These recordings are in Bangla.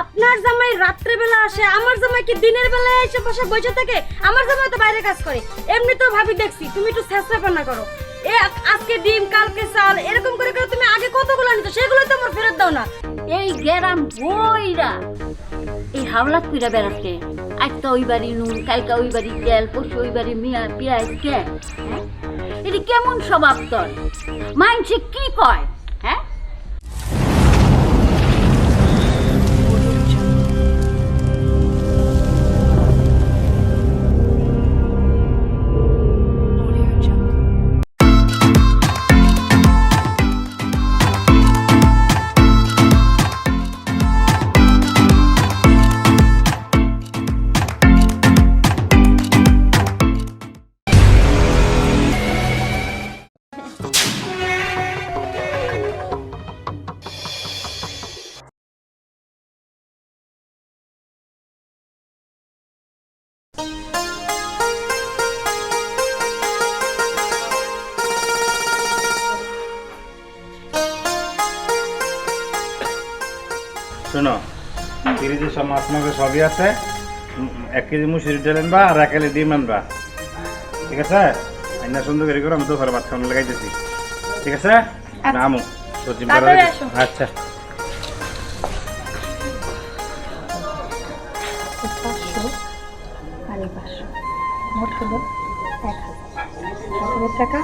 আপনার জামাই রাত্রে বেলা আসে, আমার জামাই কি দিনের বেলায় এসে বসে বসে থাকে? আমার জামাই তো বাইরে কাজ করে। এমনি তো ভাবি দেখছি, তুমি একটু চেষ্টা পান্না করো। এ, আজকে ডিম, কালকে চাল, এরকম করে করে তুমি আগে কতগুলো নিত সেগুলো তো আমার ফেরত দাও না। এই গেরাম বইরা। এই হাওলাত কইরা বেড়াচ্ছে। আজকে ওই বাড়ি নুন, কালকা ওই বাড়ি তেল, পরশু ওই বাড়ি মিয়া, পেঁয়াজ, কে? হ্যাঁ? এটি কেমন স্বভাব তোর? মানছে কি কয়? ফ্রিজে সব মাছ মাংস সবই আছে। এক কেজি মুসুরি ডাল আনবা আর এক কেজি ডিম আনবা। ঠিক আছে? আইনা সুন্দর করে করে আমি তো ঘরে ভাত খাওয়ানো লাগাইতেছি ঠিক আছে? নামো সবজি। আচ্ছা। পাঁচশো সাড়ে পাঁচশো। মোট হলো এক হাজার। টাকা?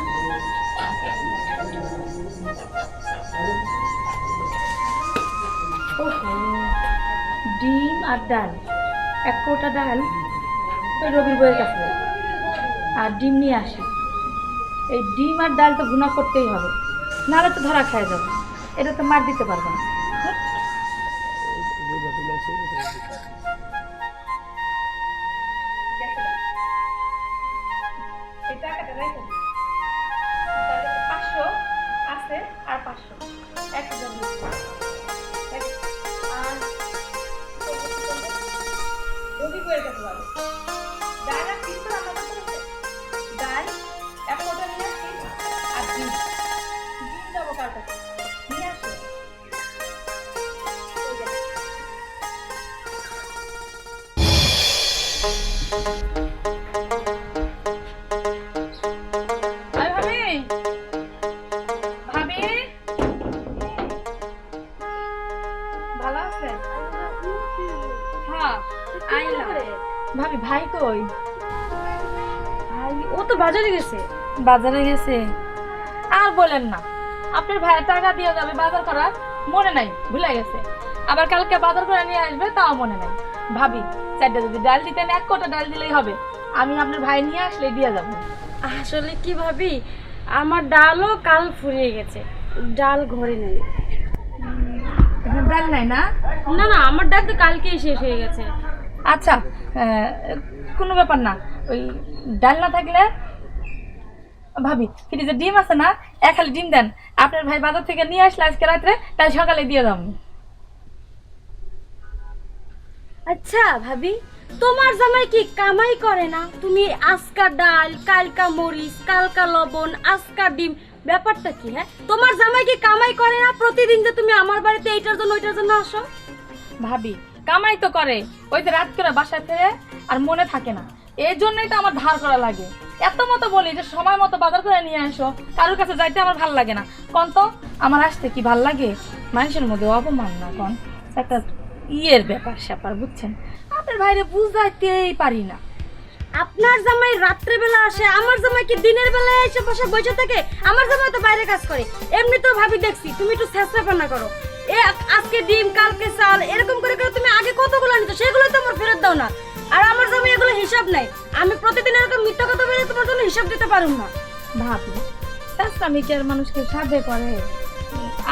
আর ডাল। এক কোটা ডাল ওই রবির বইয়ের কাছে। আর ডিম নিয়ে আসে। এই ডিম আর ডাল তো গুণা করতেই হবে। নাহলে তো ধরা খেয়ে যাবে। এটা তো মার দিতে পারব না। তো বাজারে গেছে। বাজারে গেছে? আর বলেন না। আপনার ভাইয়ের টাকা দিয়ে যাবে বাজার করার মনে নাই ভুলে গেছে। আবার কালকে বাজার করে নিয়ে আসবে তাও মনে নাই। ভাবি চারটা যদি ডাল দিতেন এক কোটা ডাল দিলেই হবে। আমি আপনার ভাই নিয়ে আসলে দিয়ে যাব। আসলে কি ভাবি? আমার ডালও কাল ফুরিয়ে গেছে। ডাল ঘরে নেই। ডাল নাই না? না না আমার ডাল তো কালকেই শেষ হয়ে গেছে। আচ্ছা কোনো ব্যাপার না। ওই ডাল না থাকলে ভাবি ফ্রিজে ডিম আছে না এক খালি ডিম দেন। আপনার ভাই বাজার থেকে নিয়ে আসলে আজকে রাত্রে কাল সকালে দিয়ে দাম আচ্ছা ভাবি তোমার জামাই কি কামাই করে না? তুমি আজকা ডাল কালকা মরিচ কালকা লবণ আজকা ডিম ব্যাপারটা কি হ্যাঁ? তোমার জামাই কি কামাই করে না? প্রতিদিন যে তুমি আমার বাড়িতে এইটার জন্য ওইটার জন্য আসো? ভাবি কামাই তো করে। ওই যে রাত করে বাসায় ফেরে আর মনে থাকে না। এই জন্যই তো আমার ধার করা লাগে। এত মতো বলি যে সময় মতো বাজার করে নিয়ে আসো, কারোর কাছে যাইতে আমার ভালো লাগে না। কন তো, আমার আসতে কি ভালো লাগে? মানুষের মধ্যে অপমান না কন? একটা ইয়ের ব্যাপার স্যাপার, বুঝছেন? আপনার বাইরে বুঝাইতেই পারি না। আপনার জামাই রাত্রে বেলা আসে, আমার জামাই কি দিনের বেলায় এসে বসে বসে থাকে? আমার জামাই তো বাইরে কাজ করে। এমনি তো ভাবি দেখছি, তুমি একটু চেষ্টা পান্না করো। এ, আজকে ডিম, কালকে চাল, এরকম করে করে তুমি আগে কতগুলো নিত সেগুলো তো আমার ফেরত দাও না। হিসাব নাই। আমি প্রতিদিন এরকম মিথ্যা কথা বলে তোমার জন্য হিসাব দিতে পারুম না। ভাবি তার স্বামী কি আর মানুষকে সাথে করে?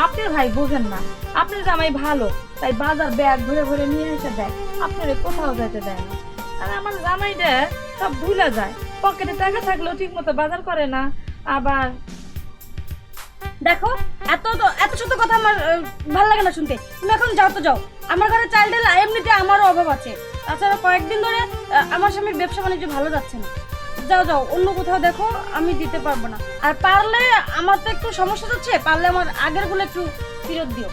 আপনার ভাই বুঝেন না আপনি জামাই ভালো, তাই বাজার ব্যাগ ঘুরে ঘুরে নিয়ে এসে দেয়, আপনার কোথাও যেতে দেয় না। আর আমার জামাইটা সব ভুলে যায়, পকেটে টাকা থাকলেও ঠিক মতো বাজার করে না, আবার দেখো, এত তো, এত শত কথা আমার ভালো লাগে না শুনতে। তুমি এখন যাও তো যাও। আমার ঘরে চাল ডাল, এমনিতে আমারও অভাব আছে। তাছাড়া কয়েকদিন ধরে আমার স্বামীর ব্যবসা বাণিজ্য ভালো যাচ্ছে না। যাও যাও, অন্য কোথাও দেখো, আমি দিতে পারব না। আর পারলে আমার তো একটু সমস্যা হচ্ছে পারলে আমার আগেরগুলো একটু ফেরত দিও।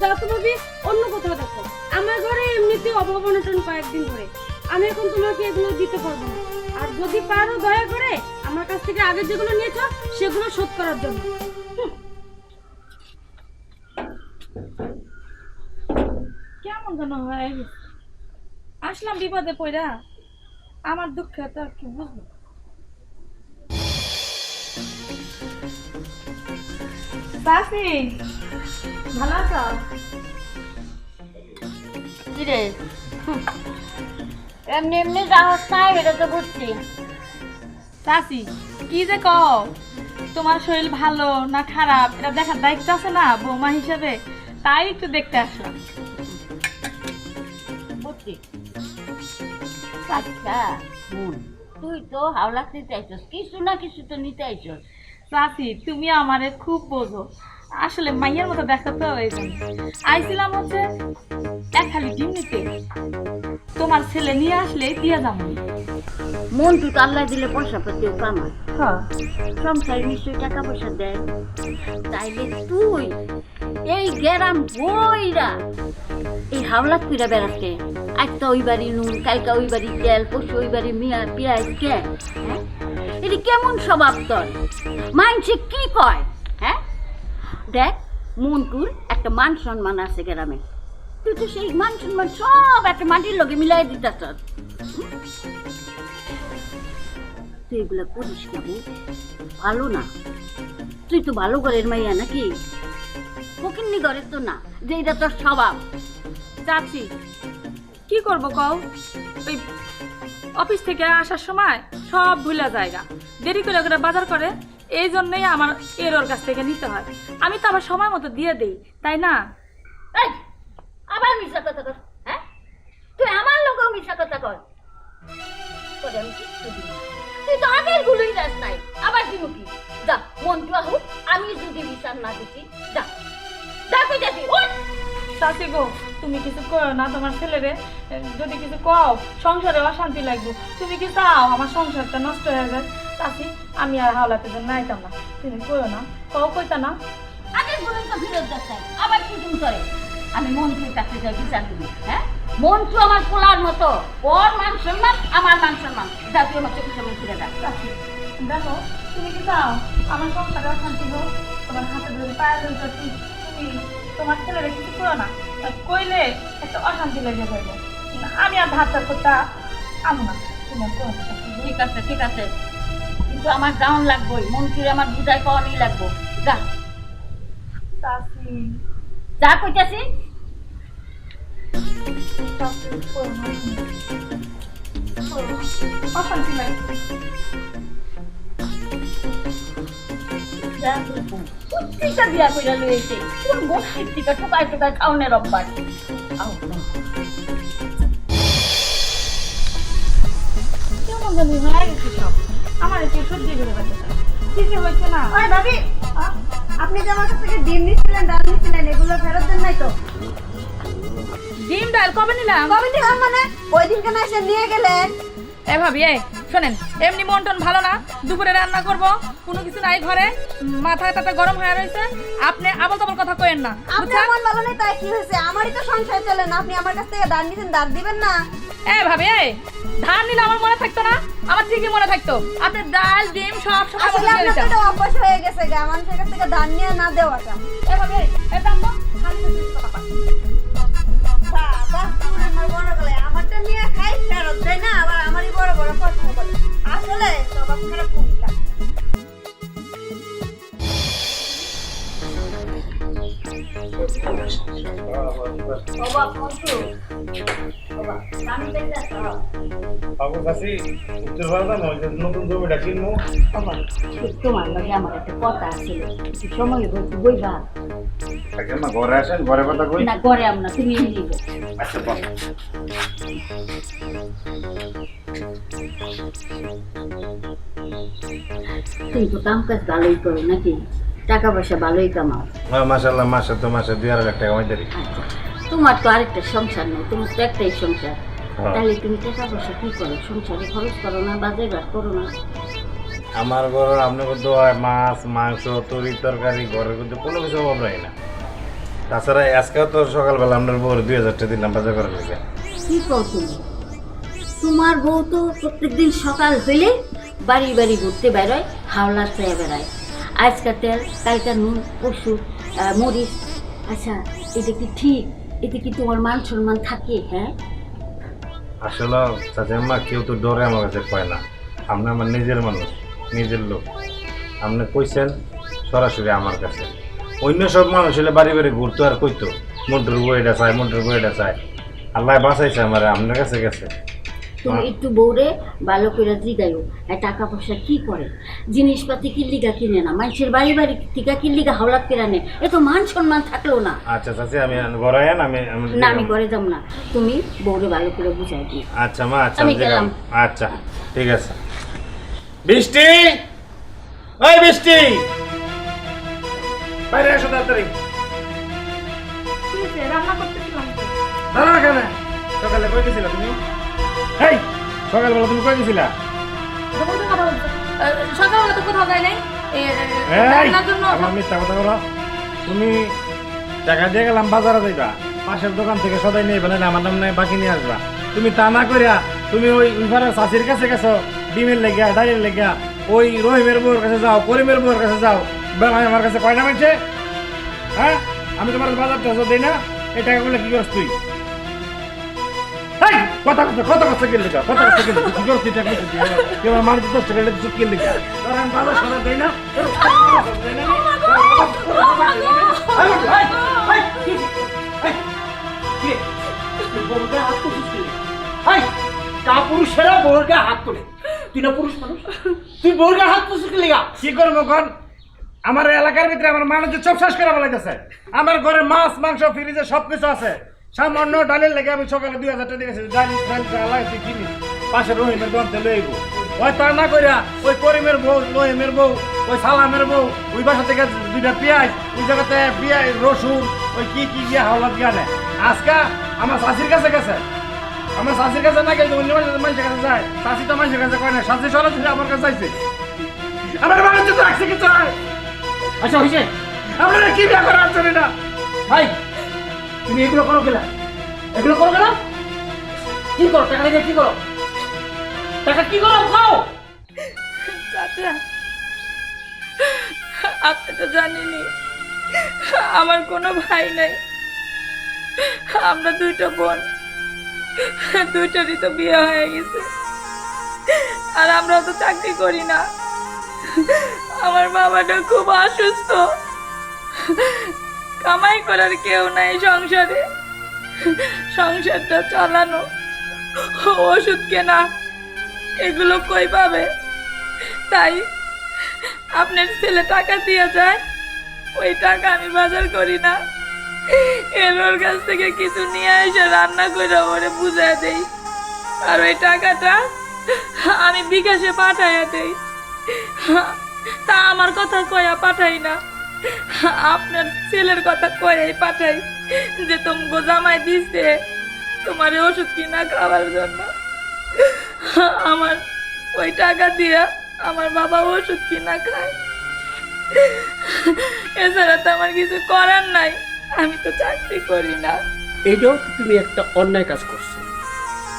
যাও তো ভাবি, অন্য কোথাও দেখো। আমার ঘরে এমনিতে অভাব অনটন কয়েকদিন ধরে। আমি এখন তোমাকে এগুলো দিতে পারব না। আর যদি পারো দয়া করে, আমার কাছ থেকে আগে যেগুলো নিয়েছো, সেগুলো শোধ করার জন্য। কেমন যেন হয়ে। আসলাম বিপদে পড়া আমার দুঃখ তো আর কি চাষি ভালো আছো? কিরে? এমনি এমনি যাওয়ার নাই এটা তো বুঝছি চাষি কি যে কও? তোমার শরীর ভালো না খারাপ এটা দেখার দায়িত্ব আছে না বৌমা হিসেবে? তাই একটু দেখতে আসলাম আচ্ছা তুই তো হাওলাক নিতে আইছস কিছু না কিছু তো নিতে আইছস। চাচি তুমি আমারে খুব বোঝো। আসলে মাইয়ের মতো দেখো তো আইছিলাম হচ্ছে এক খালি ডিম নিতে তোমার ছেলে নিয়ে আসলে দিয়ে যাব মন তুই আল্লাহ দিলে পয়সা পাতিও কামায় হ্যাঁ। সংসারে নিশ্চয়ই টাকা পয়সা দেয়। তাইলে তুই এই গ্যারাম বইরা। এই হাওলা কইরা বেড়াচ্ছে। আজকে ওই বাড়ি নুন, কালকা ওই বাড়ি তেল পশু ওই বাড়ি মিয়া, পেঁয়াজ কে হ্যাঁ? এটি কেমন স্বভাব তোর? মানসে কি কয় হ্যাঁ? দেখ মন্টুর একটা মান সম্মান আছে গ্রামে। তুই তো সেই মান সম্মান সব একটা মাটির লগে মিলাই দিতেছ তুই এগুলো করিস না বউ। ভালো না। তুই তো ভালো ঘরের মাইয়া নাকি? ফকিন্নি ঘরের তো না যে এটা তোর স্বভাব। চাচি কি করব কও? ওই অফিস থেকে আসার সময় সব ভুলা জায়গা। দেরি করে করে বাজার করে এই জন্যই আমার এর ওর কাছ থেকে নিতে হয়। আমি তো আবার সময় মতো দিয়ে দেই তাই না? এই, আবার মিশা কথা কর হ্যাঁ? তুই আমার লোকেও মিশা কথা কর তোরে আমি কিচ্ছু দিই তুই তো আগের গুলোই যাস নাই আবার দিব কি? যা মন্টু আহুক আমি যদি বিচার না দিছি যা। চাচি গো তুমি কিছু করো না তোমার ছেলেরে যদি কিছু কও সংসারে অশান্তি লাগবে। তুমি কি চাও আমার সংসারটা নষ্ট হয়ে যায় চাচি আমি আর হাওলাতে জন্য আইতাম না। তুমি করো না কও কইতা না। আগের গুলোই তো ফিরত যাচ্ছে। আবার কি তুমি করে? আমি মন্ত্রীর কাছে যাই বিচার দিবি হ্যাঁ? মন্ত্র আমার পোলার মতো। ওর মান সম্মান আমার মান সম্মান। যা তুই আমার চোখের সামনে ফিরে চাচি দেখো তুমি কি চাও আমার সংসারে অশান্তি হোক তোমার হাতে ধরে পায়ে ধরে তুমি তুমি তোমার ছেলেরে কিছু করো না। কইলে একটা অশান্তি লেগে যাবে। আমি আর ভাতটা করতে আমো না। ঠিক আছে ঠিক আছে। কিন্তু আমার ডাউন লাগবোই মন্ত্রীর আমার বুঝাই পাওয়ানি লাগবো। যা। যা কইতাছি। অশান্তি লাগে যা। প্রত্যেকটা বিয়া কইরা লইছে কোন বস্তির থেকে ঠোকায় ঠোকায় খাওনের অভ্যাস কেমন জানি হয়ে গেছে সব? আমার একটু সহ্য করে কি হয়েছে না। আরে ভাবি আপনি যে আমার কাছ থেকে ডিম নিচ্ছিলেন ডাল নিচ্ছিলেন এগুলো ফেরত দেন নাই তো? ডিম ডাল কবে নিলাম? কবে দিলাম মানে? ওই দিন কেন এসে নিয়ে গেলেন। এ ভাবি এই শোনেন এমনি মন টন ভালো না দুপুরে রান্না করব কোনো কিছু নাই ঘরে মাথা টাটা গরম হয়ে রয়েছে আপনি আবল তাবল কথা কইেন না। আপনি বুঝছেন মন ভালো নেই তাই কি হয়েছে? আমারই তো সংসার চলে না আপনি আমার কাছ থেকে দাঁড় নিতেন দাঁড় দিবেন না। এ ভাবি এই ধান নিলে আমার মনে থাকতো না আমার ঠিকই মনে থাকতো। আপনি ডাল ডিম সব সময় আসলে আপনার তো অভ্যাস হয়ে গেছে মানুষের কাছ থেকে দাঁড় নিয়ে না দেওয়াটা। এ ভাবি এই, এ দাম বাবু কাছে উত্তর ভারত নয় নতুন জমিটা কিনবো বাবা তোমার লগে আমার একটা কথা আছে একটু সময় হইতে বইবা থাকেন না ঘরে আসেন ঘরে কথা কই না ঘরে আমরা তুমি যাও আচ্ছা বল তুমি তো কাম কাজ ভালোই করো নাকি টাকা পয়সা ভালোই কামাও হ্যাঁ মাসাল্লাহ মাসে তো মাসে দুই আড়াই লাখ টাকা আচ্ছা তোমার তো আরেকটা সংসার নেই তোমার তো একটাই সংসার। তাহলে তুমি টাকা পয়সা কি করো? সংসারে খরচ করো না বাজার ঘাট করো না? আমার ঘরের আপনাকে দোয়ায় মাছ মাংস তরি তরকারি ঘরের মধ্যে কোনো কিছু অভাব নাই না। তাছাড়া আজকেও তো সকালবেলা আপনার বউর দুই হাজার টাকা দিলাম বাজার করার লেগে কি কর তুমি? তোমার বউ তো প্রত্যেকদিন সকাল হইলে বাড়ি বাড়ি ঘুরতে বেরোয় হাওলা চেয়ে বেড়ায়। আজকা তেল কালকা নুন পশু মরিচ। আচ্ছা এটা কি ঠিক? এতে কি তোমার মান সম্মান থাকে? হ্যাঁ? আসলে চাচা মা কেউ তো ডরে আমার কাছে কয় না। আপনি আমার নিজের মানুষ, নিজের লোক। আপনি কইছেন সরাসরি আমার কাছে। অন্য সব মানুষ হলে বাড়ি বাড়ি ঘুরতো আর কইতো মোটর বইটা চায় মোটর বইটা চায়। আল্লাহ বাঁচাইছে আমার, আপনার কাছে গেছে। তুমি একটু বউরে ভালো করে জিগাইও। আর টাকা পয়সা কি করে? জিনিসপাতি কি লিগা কিনে না? মানুষের বাড়ি বাড়ি টিকা কি লিগা হাওলাত কেরা নে এ তো মান সম্মান থাকল না। আচ্ছা চাচি আমি গড়াইন আমি আমি না আমি করে যাব না। তুমি বউরে ভালো করে বুঝাই দিও। আচ্ছা মা আচ্ছা আমি গেলাম। আচ্ছা ঠিক আছে। বৃষ্টি! ওই বৃষ্টি! বাইরে এসো তাড়াতাড়ি? রান্না করতেছিলাম। দাঁড়া কেন সকালে কই গেছিলা তুমি? এই সকালবেলা তুমি কই গেছিলা। সকালবেলা তো কোথাও নাই। মিথ্যা কথা বলো। তুমি টাকা দিয়ে গেলাম বাজারে যাইবা। পাশের দোকান থেকে সদাই নিয়ে না আমার নাম বাকি নিয়ে আসবা। তুমি তা না করিয়া তুমি ওই উইফারের চাষির কাছে গেছো ডিমের লেগিয়া ডাইলের লেগিয়া ওই রহিমের বউর কাছে যাও করিমের বউর কাছে যাও। বেলায় আমার কাছে কয়টা মারছে হ্যাঁ? আমি তোমার বাজার টাজার দিই না এই টাকাগুলো কি করছ তুই? আমার? পুরুষেরা হাত তুই হাত করব আমার এলাকার ভিতরে আমার মানুষ সব শেষ করে বলাইতেছে আমার ঘরে মাছ, মাংস, ফ্রিজে সব কিছু আছে। সামান্য ডালের লেগে আমি সকালে দুই হাজার টাকা ডাল ডাল তুই কিনিস। পাশে রহিমের দমতে লই ওই তা না কইরা ওই করিমের বউ, রহিমের বউ, ওই সালামের বউ, ওই বাসা থেকে দুইটা পেঁয়াজ, ওই জায়গাতে পেঁয়াজ, রসুন, ওই কি কি গিয়া হাওলাত জ্ঞানে আজকা আমার শাশির কাছে গেছে। আমার শাশির কাছে না গেলে অন্য মানুষের কাছে যায়। তো মানুষের কাছে কয় না শাশি আমার কাছে যাইছে। আমার মানুষ তো রাখছে কিছু হয় আচ্ছা কি বিয়া করার জন্য না ভাই তুমি এগুলো করো গেলা। এগুলো করো গেলা? কি করো? টাকা দিয়ে কি করো? টাকা কি করো? খাও। আপনি তো জানেনই, আমার কোনো ভাই নাই। আমরা দুইটা বোন, দুইটারই তো বিয়ে হয়ে গেছে। আর আমরা তো চাকরি করি না। আমার বাবাটা খুব অসুস্থ। কামাই করার কেউ নাই সংসারে। সংসারটা চালানো, ওষুধ কেনা, এগুলো কই পাবে? তাই আপনার ছেলে টাকা দিয়ে যায়, ওই টাকা আমি বাজার করি না। এর ওর কাছ থেকে কিছু নিয়ে এসে রান্না করে ওরে বুঝা দেই। আর ওই টাকাটা আমি বিকাশে পাঠাইয়া দেই। তা আমার কথা কয়া পাঠাই না। আপনার ছেলের কথা কয়াই পাঠাই যে তোমাকে জামাই দিছে তোমার ওষুধ কিনা খাওয়ার জন্য। আমার ওই টাকা দিয়া আমার বাবা ওষুধ কিনা খায়। এছাড়া তো আমার কিছু করার নাই, আমি তো চাকরি করি না। এইটাও তো তুমি একটা অন্যায় কাজ করছ।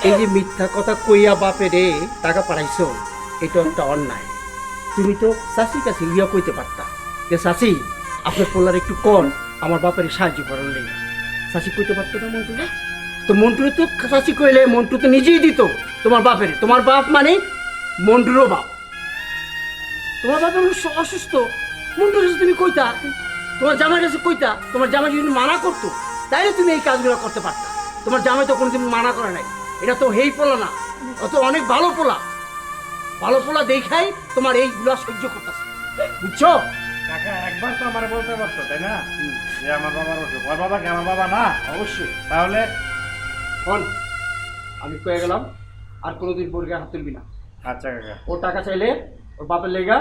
এই যে মিথ্যা কথা কইয়া বাপে রে টাকা পাঠাইছো এটা একটা অন্যায়। তুমি তো চাষির কাছে ইয়া কইতে পারতা যে চাষি আপনার পোলার একটু কম আমার বাপের সাহায্য করার লেগে। চাষি কইতে পারতো না মন্টুরে? তো মন্টুরে তো চাষি কইলে মন্টু তো নিজেই দিত। তোমার বাপের। তোমার বাপ মানে মন্টুরও বাপ। তোমার বাপ এখন অসু- অসুস্থ। মন্টুর কাছে তুমি কইতা, তোমার জামাই কাছে কইতা, তোমার জামাই যদি মানা করতো, তাইলে তুমি এই কাজগুলো করতে পারতা। তোমার জামাই তো কোনোদিন মানা করে নাই। এটা তো হেই পোলা না অত অনেক ভালো পোলা। ভালো পোলা দেখাই তোমার এইগুলা সহ্য করতেছে। বুঝছ? কাকা একবার তো আমার বলতে পারতো তাই না? যে আমার বাবার অসুখ ওর বাবা কি আমার বাবা না? অবশ্যই। তাহলে? হন আমি কয়ে গেলাম আর কোনোদিন বোরগে হাত তুলবি না। আচ্ছা কাকা। ওর টাকা চাইলে ওর বাপের লেগা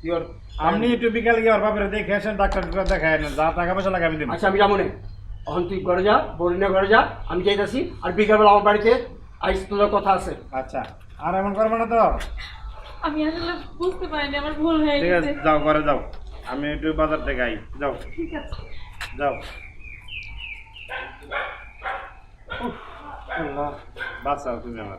তুই ওর আপনি একটু বিকালে গিয়ে ওর বাপের দেখে আসেন ডাক্তার ডাক্তার দেখায় না যা টাকা পয়সা লাগে আমি দিব। আচ্ছা আমি যাব না। এখন তুই ঘরে যা বরিনা ঘরে যা আমি যাইতাছি। আর বিকালবেলা আমার বাড়িতে আইস তোলার কথা আছে। আচ্ছা আর এমন করব না তো? আমি আসলে বুঝতে পারিনি আমার ভুল হয়ে ঠিক আছে গেছে। যাও ঘরে যাও। আমি একটু বাজার থেকে আই। যাও। ঠিক আছে। যাও। বাঁচাও তুমি আমার।